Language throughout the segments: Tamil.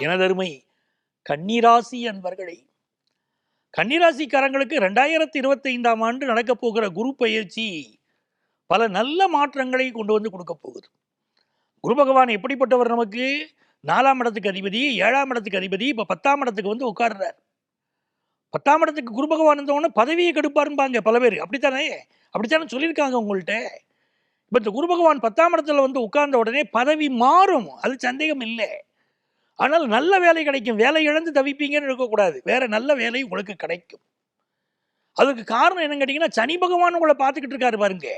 எனதருமை கன்னிராசி என்பர்களை கன்னிராசிக்காரங்களுக்கு ரெண்டாயிரத்தி இருபத்தைந்தாம் ஆண்டு நடக்கப் போகிற குரு பயிற்சி பல நல்ல மாற்றங்களை கொண்டு வந்து கொடுக்க போகுது. குரு பகவான் எப்படிப்பட்டவர் நமக்கு? நாலாம் இடத்துக்கு அதிபதி ஏழாம் இடத்துக்கு அதிபதி இப்போ பத்தாம் இடத்துக்கு வந்து உட்கார்றார். பத்தாம் இடத்துக்கு குரு பகவான் இருந்தவொடனே பதவியை கெடுப்பாரும்பாங்க பல பேர். அப்படித்தானே? அப்படித்தானே சொல்லியிருக்காங்க உங்கள்கிட்ட இப்போ இந்த குரு பகவான் பத்தாம் இடத்துல வந்து உட்கார்ந்த உடனே பதவி மாறும். அது சந்தேகம் இல்லை. ஆனால் நல்ல வேலை கிடைக்கும். வேலை இழந்து தவிப்பீங்கன்னு இருக்கக்கூடாது. வேற நல்ல வேலை உங்களுக்கு கிடைக்கும். அதுக்கு காரணம் என்னன்னு கேட்டிங்கன்னா சனி பகவான் உங்களை பார்த்துக்கிட்டு இருக்காரு பாருங்க.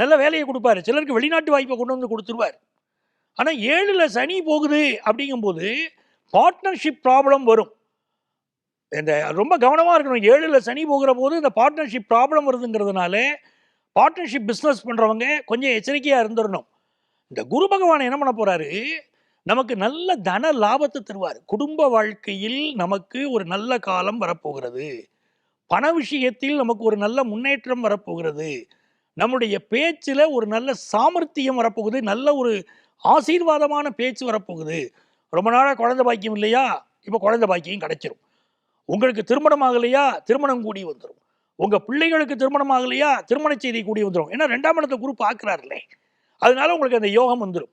நல்ல வேலையை கொடுப்பாரு. சிலருக்கு வெளிநாட்டு வாய்ப்பை கொண்டு வந்து கொடுத்துருவார். ஆனால் ஏழில் சனி போகுது அப்படிங்கும்போது பார்ட்னர்ஷிப் ப்ராப்ளம் வரும். இந்த ரொம்ப கவனமாக இருக்கணும். ஏழில் சனி போகிற போது இந்த பார்ட்னர்ஷிப் ப்ராப்ளம் வருதுங்கிறதுனால பார்ட்னர்ஷிப் பிஸ்னஸ் பண்ணுறவங்க கொஞ்சம் எச்சரிக்கையாக இருந்துடணும் இந்த குரு பகவான் என்ன பண்ண போகிறாரு நமக்கு நல்ல தன லாபத்தை தருவார். குடும்ப வாழ்க்கையில் நமக்கு ஒரு நல்ல காலம் வரப்போகிறது. பண விஷயத்தில் நமக்கு ஒரு நல்ல முன்னேற்றம் வரப்போகிறது. நம்முடைய பேச்சில் ஒரு நல்ல சாமர்த்தியம் வரப்போகுது. நல்ல ஒரு ஆசீர்வாதமான பேச்சு வரப்போகுது. ரொம்ப நாளாக குழந்தை பாக்கியம் இல்லையா? இப்போ குழந்தை பாக்கியம் கிடைச்சிரும். உங்களுக்கு திருமணம் ஆகலையா? திருமணம் கூடி வந்துடும் உங்கள் பிள்ளைகளுக்கு திருமணம் ஆகலையா? திருமண செய்தி கூடி வந்துடும் ஏன்னா ரெண்டாம் இடத்தை குரு பார்க்குறாருலே அதனால உங்களுக்கு அந்த யோகம் வந்துடும்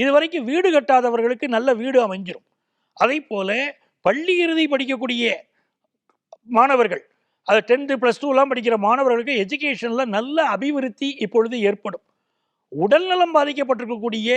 இது வரைக்கும் வீடு கட்டாதவர்களுக்கு நல்ல வீடு அமைஞ்சிடும் அதே போல் பள்ளி இறுதி படிக்கக்கூடிய மாணவர்கள் அது டென்த்து ப்ளஸ் டூலாம் படிக்கிற மாணவர்களுக்கு எஜுகேஷனில் நல்ல அபிவிருத்தி இப்பொழுது ஏற்படும். உடல்நலம் பாதிக்கப்பட்டிருக்கக்கூடிய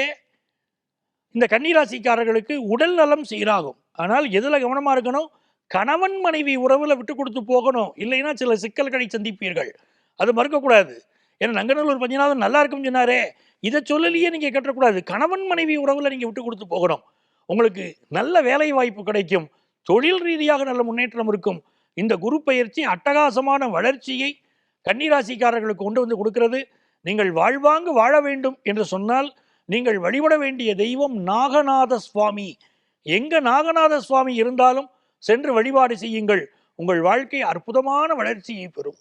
இந்த கன்னிராசிக்காரர்களுக்கு உடல் நலம் சீராகும். ஆனால் எதில் கவனமாக இருக்கணும்? கணவன் மனைவி உறவில் விட்டு கொடுத்து போகணும். இல்லைன்னா சில சிக்கல்களை சந்திப்பீர்கள். அது மறுக்கக்கூடாது. ஏன்னா நங்கநல்லூர் பஞ்சநாதன் நல்லா இருக்கும்னு சொன்னாரே. இதை சொல்லலையே நீங்கள் கட்டக்கூடாது. கணவன் மனைவி உறவில் நீங்கள் விட்டு கொடுத்து போகணும். உங்களுக்கு நல்ல வேலை வாய்ப்பு கிடைக்கும். தொழில் ரீதியாக நல்ல முன்னேற்றம் இருக்கும். இந்த குரு பயிற்சி அட்டகாசமான வளர்ச்சியை கன்னிராசிக்காரர்களுக்கு கொண்டு வந்து கொடுக்கிறது. நீங்கள் வாழ்வாங்கு வாழ வேண்டும் என்று சொன்னால் நீங்கள் வழிபட வேண்டிய தெய்வம் நாகநாத சுவாமி. எங்கே நாகநாத சுவாமி இருந்தாலும் சென்று வழிபாடு செய்யுங்கள். உங்கள் வாழ்க்கை அற்புதமான வளர்ச்சியை பெறும்.